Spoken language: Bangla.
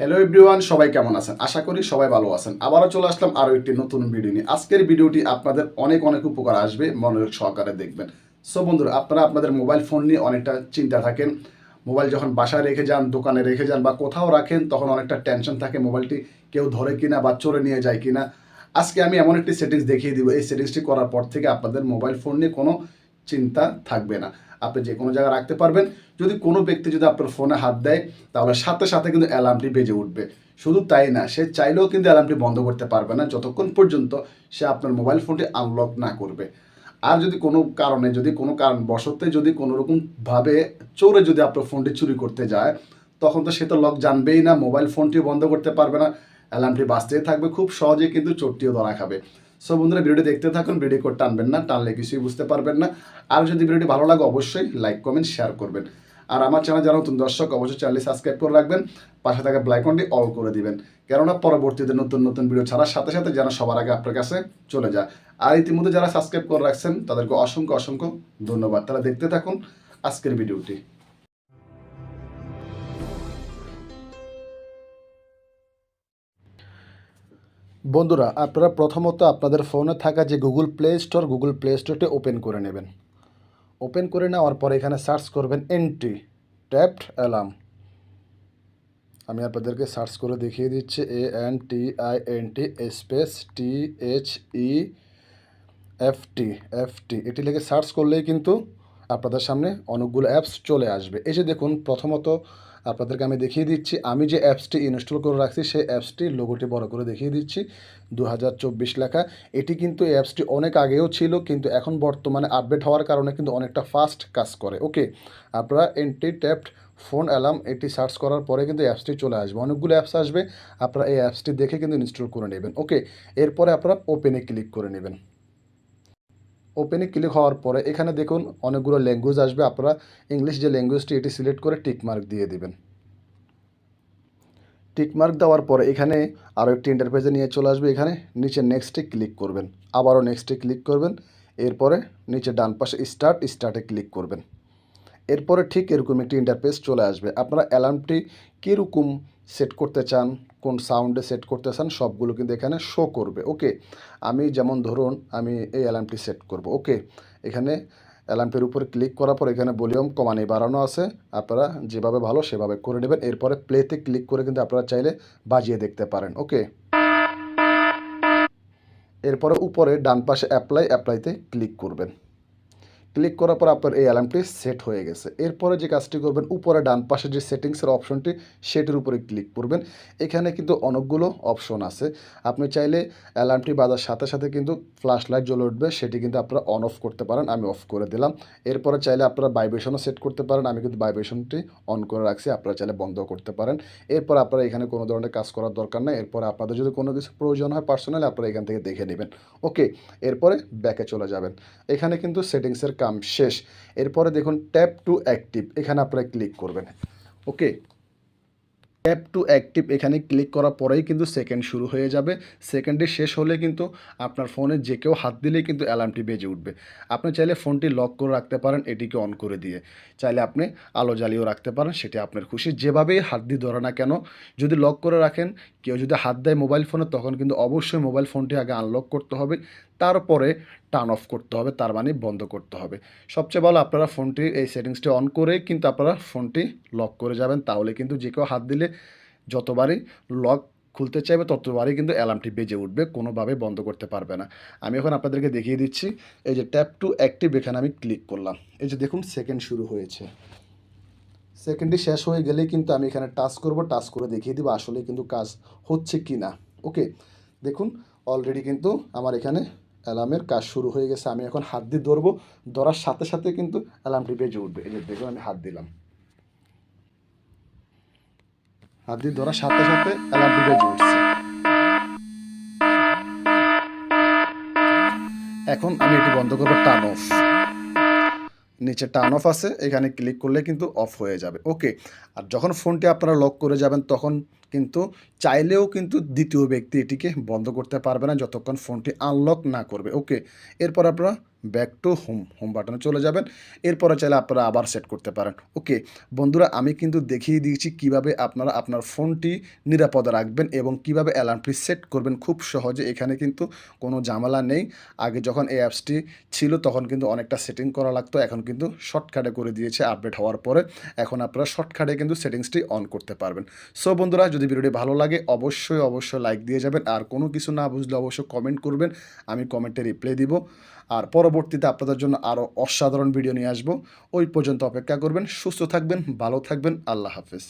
হ্যালো এভরিওয়ান সবাই কেমন আছেন? আশা করি সবাই ভালো আছেন। আবারও চলে আসলাম আরও একটি নতুন ভিডিও নিয়ে। আজকের ভিডিওটি আপনাদের অনেক অনেক উপকার আসবে, মনোযোগ সহকারে দেখবেন। সো বন্ধুরা, আপনারা আপনাদের মোবাইল ফোন নিয়ে অনেকটা চিন্তা থাকেন। মোবাইল যখন বাসায় রেখে যান, দোকানে রেখে যান বা কোথাও রাখেন, তখন অনেকটা টেনশন থাকে মোবাইলটি কেউ ধরে কিনা বা চোরে নিয়ে যায় কিনা। আজকে আমি এমন একটি সেটিংস দেখিয়ে দিব। এই সেটিংসটি করার পর থেকে আপনাদের মোবাইল ফোন নিয়ে কোনো চিন্তা থাকবে না। আপনি যে কোনো জায়গায় রাখতে পারবেন। যদি কোনো ব্যক্তি যদি আপনার ফোনে হাত দেয়, তাহলে সাথে সাথে কিন্তু অ্যালার্মটি বেজে উঠবে। শুধু তাই না, সে চাইলেও কিন্তু অ্যালার্মটি বন্ধ করতে পারবে না। যতক্ষণ পর্যন্ত সে আপনার মোবাইল ফোনটি আনলক না করবে। আর যদি কোনো কারণে, যদি কোনো কারণ বশতে যদি কোনো রকমভাবে চোরে যদি আপনার ফোনটি চুরি করতে যায়, তখন তো সে তো লক জানবেই না। মোবাইল ফোনটিও বন্ধ করতে পারবে না। অ্যালার্মটি বাঁচতেই থাকবে। খুব সহজেই কিন্তু চোরটিও ধরা খাবে। সো বন্ধুরা, ভিডিওটি দেখতে থাকুন, ভিডিও করে টানবেন না, টানলে কিছুই বুঝতে পারবেন না। আর যদি ভিডিওটি ভালো লাগে, অবশ্যই লাইক কমেন্ট শেয়ার করবেন। আর আমার চ্যানেল যারা নতুন দর্শক, অবশ্যই চ্যানেলটি সাবস্ক্রাইব করে রাখবেন। পাশে থাকা ব্লাইকনটি অল করে দিবেন। কেননা, পরবর্তীতে নতুন নতুন ভিডিও ছাড়ার সাথে সাথে যেন সবার আগে আপনার কাছে চলে যায়। আর ইতিমধ্যে যারা সাবস্ক্রাইব করে রাখছেন, তাদেরকে অসংখ্য অসংখ্য ধন্যবাদ। তারা দেখতে থাকুন আজকের ভিডিওটি বন্ধুরা, আপনারা প্রথমত আপনাদের ফোনে থাকা যে Google Play Store Google Play স্টোরটি open করে নেবেন। ওপেন করে নেওয়ার পরে এখানে সার্চ করবেন এনটি ট্যাপড অ্যালার্ম আমি আপনাদেরকে সার্চ করে দেখিয়ে দিচ্ছি A N T I N T space T H E F T F T এটি লিখে সার্চ করলেই কিন্তু আপনাদের সামনে অনেকগুলো অ্যাপস চলে আসবে। এই যে দেখুন, প্রথমত আপনাদেরকে আমি দেখিয়ে দিচ্ছি। আমি যে অ্যাপসটি ইনস্টল করে রাখছি, সেই অ্যাপসটির লোগোটি বড় করে দেখিয়ে দিচ্ছি। দু হাজার চব্বিশ লেখা। এটি কিন্তু এই অ্যাপসটি অনেক আগেও ছিল, কিন্তু এখন বর্তমানে আপডেট হওয়ার কারণে কিন্তু অনেকটা ফাস্ট কাজ করে। ওকে, আপনারা এন্টি ট্যাপড ফোন অ্যালার্ম এটি সার্চ করার পরে কিন্তু অ্যাপসটি চলে আসবে। অনেকগুলো অ্যাপস আসবে, আপনারা এই অ্যাপসটি দেখে কিন্তু ইনস্টল করে নেবেন। ওকে, এরপরে আপনারা ওপেনে ক্লিক করে নেবেন। ওপেনে ক্লিক হওয়ার পরে এখানে দেখুন অনেকগুলো ল্যাঙ্গুয়েজ আসবে। আপনারা ইংলিশ যে ল্যাঙ্গুয়েজটি এটি সিলেক্ট করে টিকমার্ক দিয়ে দিবেন। টিকমার্ক দেওয়ার পরে এখানে আরও একটি ইন্টারফেসে নিয়ে চলে আসবে। এখানে নিচে নেক্সটে ক্লিক করবেন। আবারও নেক্সটে ক্লিক করবেন। এরপরে নিচে ডান পাশে স্টার্ট স্টার্টে ক্লিক করবেন। এরপরে ঠিক এরকম একটি ইন্টারফেস চলে আসবে। আপনারা অ্যালার্মটি কীরকম সেট করতে চান, কোন সাউন্ডে সেট করতে চান, সবগুলো কিন্তু এখানে শো করবে ওকে আমি যেমন ধরুন, আমি এই অ্যালার্মটি সেট করব ওকে এখানে অ্যালার্মটির উপরে ক্লিক করার পর এখানে ভলিউম কমানি বাড়ানো আছে, আপনারা যেভাবে ভালো সেভাবে করে নেবেন, এরপরে প্লেতে ক্লিক করে কিন্তু আপনারা চাইলে বাজিয়ে দেখতে পারেন ওকে এরপরে উপরে ডান পাশে অ্যাপ্লাই অ্যাপ্লাইতে ক্লিক করবেন। ক্লিক করার পর আপনার এই অ্যালার্মটি সেট হয়ে গেছে। এরপরে যে কাজটি করবেন, উপরে ডান পাশে যে সেটিংসের অপশনটি সেটির উপরে ক্লিক করবেন। এখানে কিন্তু অনেকগুলো অপশন আছে। আপনি চাইলে অ্যালার্মটি বাজার সাথে সাথে কিন্তু ফ্ল্যাশ লাইট জ্বলে উঠবে, সেটি কিন্তু আপনারা অন অফ করতে পারেন, আমি অফ করে দিলাম। এরপরে চাইলে আপনারা ভাইব্রেশনও সেট করতে পারেন, আমি কিন্তু ভাইব্রেশনটি অন করে রাখছি, আপনারা চাইলে বন্ধ করতে পারেন। এরপর আপনারা এখানে কোনো ধরনের কাজ করার দরকার নেই, এরপর আপনাদের যদি কোনো কিছু প্রয়োজন হয় পার্সোনালি আপনারা এখান থেকে দেখে নেবেন। ওকে এরপরে ব্যাকে চলে যাবেন। এখানে কিন্তু সেটিংসের কাম শেষ। এরপরে দেখুন ট্যাপ টু অ্যাক্টিভ, এখানে আপনারা ক্লিক করবেন। ওকে? ট্যাপ টু অ্যাক্টিভ, এখানে ক্লিক করার পরেই কিন্তু সেকেন্ড শুরু হয়ে যাবে। সেকেন্ডটি শেষ হলে কিন্তু আপনার ফোনে যে কেউ হাত দিলেই কিন্তু অ্যালার্মটি বেজে উঠবে। আপনি চাইলে ফোনটি লক করে রাখতে পারেন, এটিকে অন করে দিয়ে। চাইলে আপনি আলো জ্বালিয়েও রাখতে পারেন, সেটি আপনার খুশি। যেভাবেই হাত দিয়ে ধরে না কেন, যদি লক করে রাখেন, কেউ যদি হাত দেয় মোবাইল ফোনে, তখন কিন্তু অবশ্যই মোবাইল ফোনটি আগে আনলক করতে হবে। তারপরে টার্ন অফ করতে হবে, তার মানে বন্ধ করতে হবে। সবচেয়ে ভালো আপনারা ফোনটি এই সেটিংসটি অন করে কিন্তু আপনারা ফোনটি লক করে যাবেন, তাহলে কিন্তু যে কেউ হাত দিলে যতবারই লক খুলতে চাইবে, ততবারই কিন্তু অ্যালার্মটি বেজে উঠবে, কোনোভাবে বন্ধ করতে পারবে না। আমি এখন আপনাদেরকে দেখিয়ে দিচ্ছি, এই যে ট্যাপ টু অ্যাক্টিভ এখানে আমি ক্লিক করলাম। এই যে দেখুন সেকেন্ড শুরু হয়েছে। সেকেন্ডটি শেষ হয়ে গেলেই কিন্তু আমি এখানে টাচ করব টাচ করে দেখিয়ে দিব আসলে কিন্তু কাজ হচ্ছে কি না ওকে দেখুন অলরেডি কিন্তু আমার এখানে অ্যালার্মের কাজ শুরু হয়ে গেছে, আমি এখন হাত দিয়ে ধরবো, ধরার সাথে সাথে কিন্তু অ্যালার্মটি বেজে উঠবে। এই যে দেখুন, আমি হাত দিলাম। হাত দিয়ে ধরার সাথে সাথে অ্যালার্মটি বেজে উঠছে। এখন আমি এটি বন্ধ করব টার্ন অফ নিচে টার্ন অফ আছে, এখানে ক্লিক করলে কিন্তু অফ হয়ে যাবে। ওকে আর যখন ফোনটি আপনারা লক করে যাবেন, তখন কিন্তু চাইলেও কিন্তু দ্বিতীয় ব্যক্তি এটিকে বন্ধ করতে পারবে না যতক্ষণ ফোনটি আনলক না করবে। ওকে এরপর আপনারা ব্যাক টু হোম হোম বাটনে চলে যাবেন। এরপরে চাইলে আপনারা আবার সেট করতে পারেন। ওকে বন্ধুরা, আমি কিন্তু দেখিয়ে দিয়েছি কীভাবে আপনারা আপনার ফোনটি নিরাপদে রাখবেন এবং কীভাবে অ্যালার্মটি সেট করবেন। খুব সহজে এখানে কিন্তু কোনো ঝামেলা নেই। আগে যখন এই অ্যাপসটি ছিল, তখন কিন্তু অনেকটা সেটিং করা লাগতো। এখন কিন্তু শর্টকাটে করে দিয়েছে আপডেট হওয়ার পরে। এখন আপনারা শর্টকাটে কিন্তু সেটিংসটি অন করতে পারবেন। সো বন্ধুরা, যদি ভিডিওটি ভালো লাগে, অবশ্যই অবশ্যই লাইক দিয়ে যাবেন। আর কোনো কিছু না বুঝলে অবশ্যই কমেন্ট করবেন। আমি কমেন্টে রিপ্লাই দিব। আর পরবর্তীতে আপনাদের জন্য আরও অসাধারণ ভিডিও নিয়ে আসব। ওই পর্যন্ত অপেক্ষা করবেন, সুস্থ থাকবেন, ভালো থাকবেন, আল্লাহ হাফেজ।